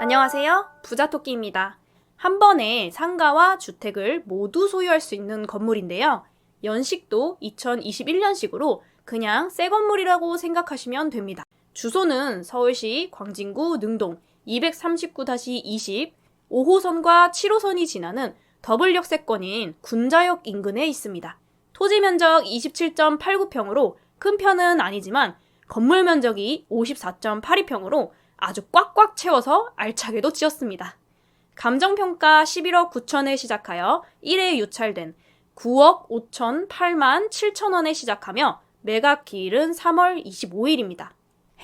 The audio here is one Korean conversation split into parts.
안녕하세요. 부자토끼입니다. 한 번에 상가와 주택을 모두 소유할 수 있는 건물인데요. 연식도 2021년식으로 그냥 새 건물이라고 생각하시면 됩니다. 주소는 서울시 광진구 능동 239-20 5호선과 7호선이 지나는 더블 역세권인 군자역 인근에 있습니다. 토지 면적 27.89평으로 큰 편은 아니지만 건물 면적이 54.82평으로 아주 꽉꽉 채워서 알차게도 지었습니다. 감정평가 11억 9천에 시작하여 1회 유찰된 9억 5천 8만 7천 원에 시작하며 매각 기일은 3월 25일입니다.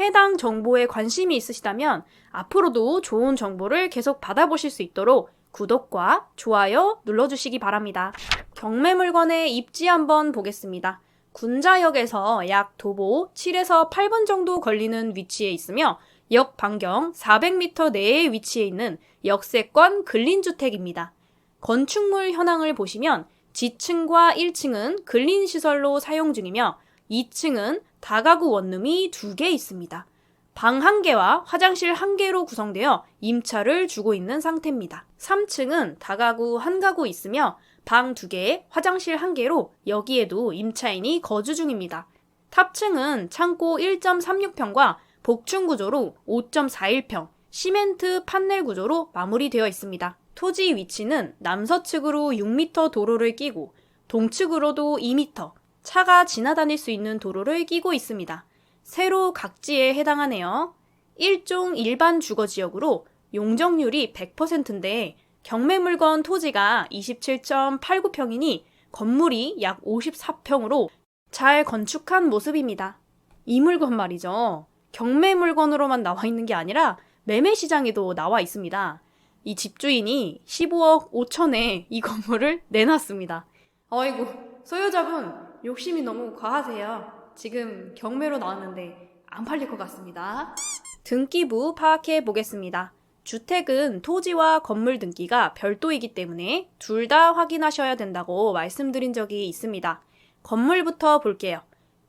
해당 정보에 관심이 있으시다면 앞으로도 좋은 정보를 계속 받아보실 수 있도록 구독과 좋아요 눌러주시기 바랍니다. 경매 물건의 입지 한번 보겠습니다. 군자역에서 약 도보 7에서 8분 정도 걸리는 위치에 있으며 역 반경 400m 내에 위치해 있는 역세권 근린주택입니다. 건축물 현황을 보시면 지층과 1층은 근린시설로 사용 중이며 2층은 다가구 원룸이 2개 있습니다. 방 1개와 화장실 1개로 구성되어 임차를 주고 있는 상태입니다. 3층은 다가구 1가구 있으며 방 2개, 화장실 1개로 여기에도 임차인이 거주 중입니다. 탑층은 창고 1.36평과 복층 구조로 5.41평, 시멘트 판넬 구조로 마무리되어 있습니다. 토지 위치는 남서측으로 6m 도로를 끼고 동측으로도 2m, 차가 지나다닐 수 있는 도로를 끼고 있습니다. 세로 각지에 해당하네요. 1종 일반 주거 지역으로 용적률이 100%인데 경매 물건 토지가 27.89평이니 건물이 약 54평으로 잘 건축한 모습입니다. 이 물건 말이죠. 경매 물건으로만 나와 있는 게 아니라 매매 시장에도 나와 있습니다. 이 집주인이 15억 5천에 이 건물을 내놨습니다. 어이구, 소유자분 욕심이 너무 과하세요. 지금 경매로 나왔는데 안 팔릴 것 같습니다. 등기부 파악해 보겠습니다. 주택은 토지와 건물 등기가 별도이기 때문에 둘 다 확인하셔야 된다고 말씀드린 적이 있습니다. 건물부터 볼게요.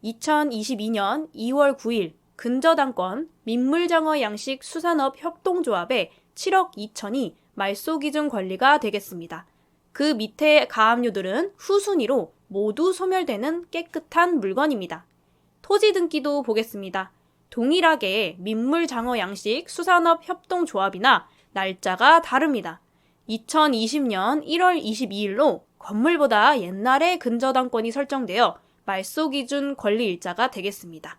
2022년 2월 9일 근저당권 민물장어 양식 수산업 협동조합의 7억 2천이 말소 기준 권리가 되겠습니다. 그 밑에 가압류들은 후순위로 모두 소멸되는 깨끗한 물건입니다. 토지 등기도 보겠습니다. 동일하게 민물장어 양식 수산업 협동조합이나 날짜가 다릅니다. 2020년 1월 22일로 건물보다 옛날에 근저당권이 설정되어 말소 기준 권리 일자가 되겠습니다.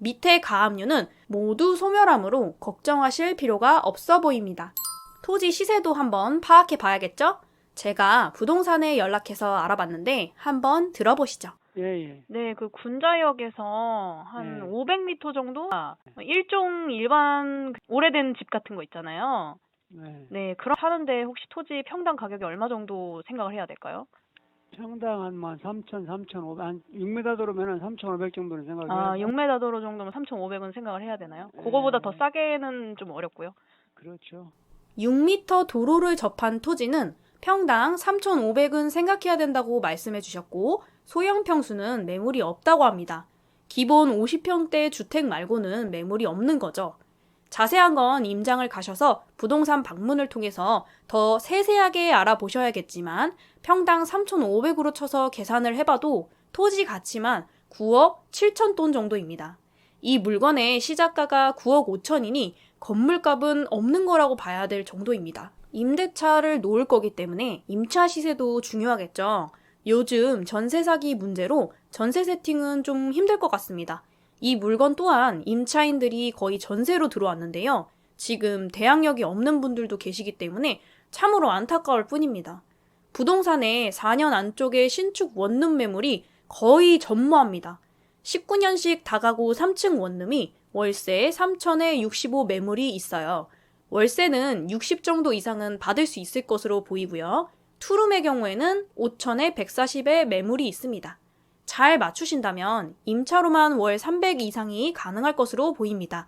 밑에 가압류는 모두 소멸함으로 걱정하실 필요가 없어 보입니다. 토지 시세도 한번 파악해 봐야겠죠? 제가 부동산에 연락해서 알아봤는데 한번 들어보시죠. 예, 예. 네, 그 군자역에서 한 네. 500m 정도 일종 일반 오래된 집 같은 거 있잖아요. 네. 네, 그런 사는데 혹시 토지 평당 가격이 얼마 정도 생각을 해야 될까요? 평당 한만 3천, 3,500, 한 6m 도로면은 3,500 정도는 생각해요. 아, 6m 도로 정도면 3,500원 생각을 해야 되나요? 그거보다 더 네. 싸게는 좀 어렵고요. 그렇죠. 6m 도로를 접한 토지는 평당 3,500은 생각해야 된다고 말씀해 주셨고 소형 평수는 매물이 없다고 합니다. 기본 50평대 주택 말고는 매물이 없는 거죠. 자세한 건 임장을 가셔서 부동산 방문을 통해서 더 세세하게 알아보셔야겠지만 평당 3,500으로 쳐서 계산을 해봐도 토지 가치만 9억 7천 돈 정도입니다. 이 물건의 시작가가 9억 5천이니 건물값은 없는 거라고 봐야 될 정도입니다. 임대차를 놓을 거기 때문에 임차 시세도 중요하겠죠. 요즘 전세 사기 문제로 전세 세팅은 좀 힘들 것 같습니다. 이 물건 또한 임차인들이 거의 전세로 들어왔는데요. 지금 대항력이 없는 분들도 계시기 때문에 참으로 안타까울 뿐입니다. 부동산의 4년 안쪽의 신축 원룸 매물이 거의 전무합니다. 19년식 다가구 3층 원룸이 월세 3천에 65 매물이 있어요. 월세는 60 정도 이상은 받을 수 있을 것으로 보이고요. 투룸의 경우에는 5천에 140의 매물이 있습니다. 잘 맞추신다면 임차로만 월 300 이상이 가능할 것으로 보입니다.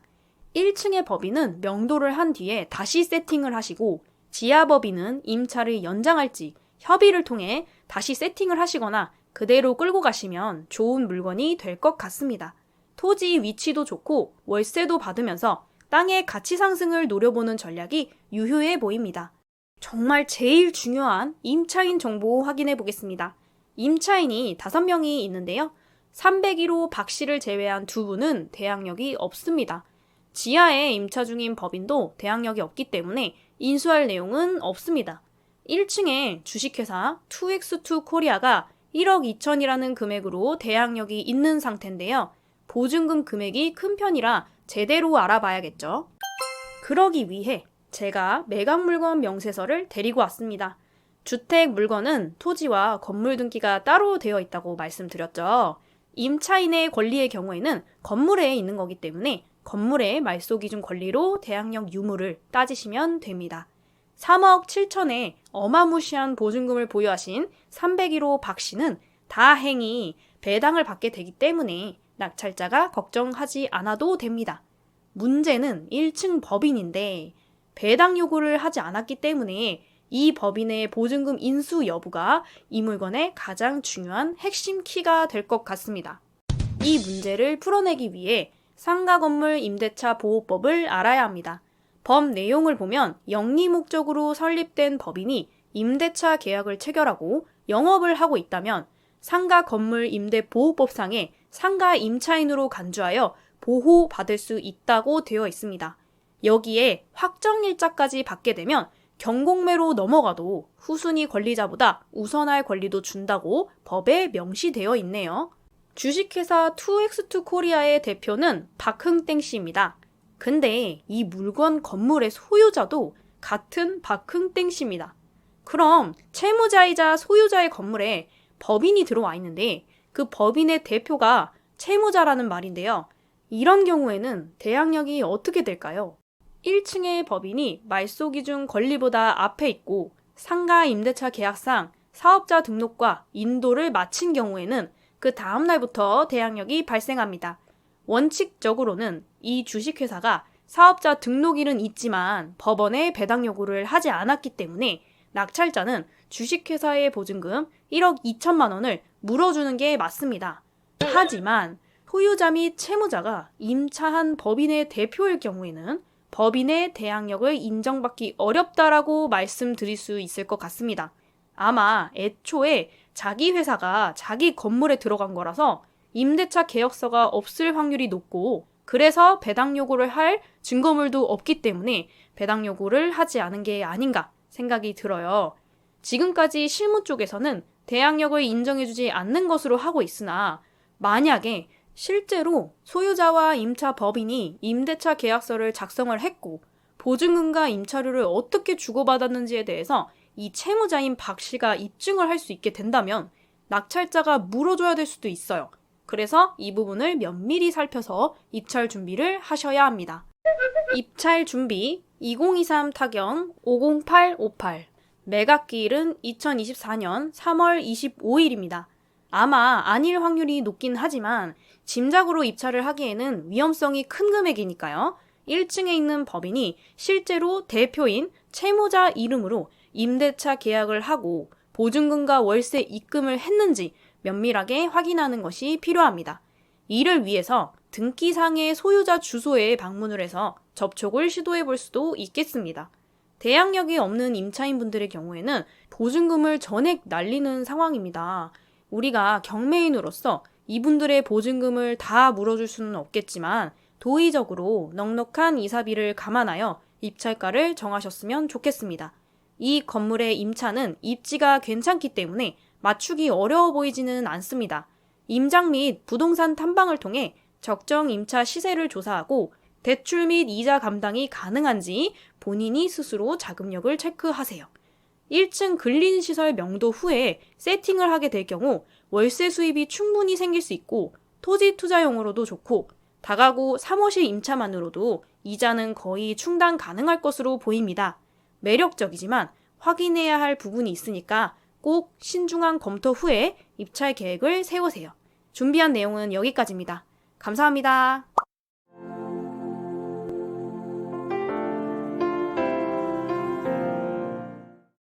1층의 법인은 명도를 한 뒤에 다시 세팅을 하시고 지하 법인은 임차를 연장할지 협의를 통해 다시 세팅을 하시거나 그대로 끌고 가시면 좋은 물건이 될 것 같습니다. 토지 위치도 좋고 월세도 받으면서 땅의 가치 상승을 노려보는 전략이 유효해 보입니다. 정말 제일 중요한 임차인 정보 확인해 보겠습니다. 임차인이 5명이 있는데요. 301호 박 씨를 제외한 두 분은 대항력이 없습니다. 지하에 임차 중인 법인도 대항력이 없기 때문에 인수할 내용은 없습니다. 1층에 주식회사 2X2 코리아가 1억 2천이라는 금액으로 대항력이 있는 상태인데요. 보증금 금액이 큰 편이라 제대로 알아봐야겠죠. 그러기 위해 제가 매각 물건 명세서를 데리고 왔습니다. 주택 물건은 토지와 건물 등기가 따로 되어 있다고 말씀드렸죠. 임차인의 권리의 경우에는 건물에 있는 거기 때문에 건물의 말소 기준 권리로 대항력 유무를 따지시면 됩니다. 3억 7천에 어마무시한 보증금을 보유하신 301호 박 씨는 다행히 배당을 받게 되기 때문에 낙찰자가 걱정하지 않아도 됩니다. 문제는 1층 법인인데 배당 요구를 하지 않았기 때문에 이 법인의 보증금 인수 여부가 이 물건의 가장 중요한 핵심 키가 될 것 같습니다. 이 문제를 풀어내기 위해 상가 건물 임대차 보호법을 알아야 합니다. 법 내용을 보면 영리 목적으로 설립된 법인이 임대차 계약을 체결하고 영업을 하고 있다면 상가 건물 임대 보호법상에 상가 임차인으로 간주하여 보호받을 수 있다고 되어 있습니다. 여기에 확정일자까지 받게 되면 경공매로 넘어가도 후순위 권리자보다 우선할 권리도 준다고 법에 명시되어 있네요. 주식회사 2X2 코리아의 대표는 박흥땡 씨입니다. 근데 이 물건 건물의 소유자도 같은 박흥땡 씨입니다. 그럼 채무자이자 소유자의 건물에 법인이 들어와 있는데 그 법인의 대표가 채무자라는 말인데요. 이런 경우에는 대항력이 어떻게 될까요? 1층의 법인이 말소 기준 권리보다 앞에 있고 상가 임대차 계약상 사업자 등록과 인도를 마친 경우에는 그 다음 날부터 대항력이 발생합니다. 원칙적으로는 이 주식회사가 사업자 등록일은 있지만 법원에 배당 요구를 하지 않았기 때문에 낙찰자는 주식회사의 보증금 1억 2천만 원을 물어주는 게 맞습니다. 하지만 소유자 및 채무자가 임차한 법인의 대표일 경우에는 법인의 대항력을 인정받기 어렵다라고 말씀드릴 수 있을 것 같습니다. 아마 애초에 자기 회사가 자기 건물에 들어간 거라서 임대차 계약서가 없을 확률이 높고 그래서 배당 요구를 할 증거물도 없기 때문에 배당 요구를 하지 않은 게 아닌가 생각이 들어요. 지금까지 실무 쪽에서는 대항력을 인정해주지 않는 것으로 하고 있으나 만약에 실제로 소유자와 임차 법인이 임대차 계약서를 작성을 했고 보증금과 임차료를 어떻게 주고받았는지에 대해서 이 채무자인 박 씨가 입증을 할 수 있게 된다면 낙찰자가 물어줘야 될 수도 있어요. 그래서 이 부분을 면밀히 살펴서 입찰 준비를 하셔야 합니다. 입찰 준비 2023 타경 50858 매각기일은 2024년 3월 25일입니다. 아마 아닐 확률이 높긴 하지만 짐작으로 입찰을 하기에는 위험성이 큰 금액이니까요. 1층에 있는 법인이 실제로 대표인 채무자 이름으로 임대차 계약을 하고 보증금과 월세 입금을 했는지 면밀하게 확인하는 것이 필요합니다. 이를 위해서 등기상의 소유자 주소에 방문을 해서 접촉을 시도해 볼 수도 있겠습니다. 대항력이 없는 임차인분들의 경우에는 보증금을 전액 날리는 상황입니다. 우리가 경매인으로서 이분들의 보증금을 다 물어줄 수는 없겠지만 도의적으로 넉넉한 이사비를 감안하여 입찰가를 정하셨으면 좋겠습니다. 이 건물의 임차는 입지가 괜찮기 때문에 맞추기 어려워 보이지는 않습니다. 임장 및 부동산 탐방을 통해 적정 임차 시세를 조사하고 대출 및 이자 감당이 가능한지 본인이 스스로 자금력을 체크하세요. 1층 근린 시설 명도 후에 세팅을 하게 될 경우 월세 수입이 충분히 생길 수 있고 토지 투자용으로도 좋고 다가구 3호실 임차만으로도 이자는 거의 충당 가능할 것으로 보입니다. 매력적이지만 확인해야 할 부분이 있으니까 꼭 신중한 검토 후에 입찰 계획을 세우세요. 준비한 내용은 여기까지입니다. 감사합니다.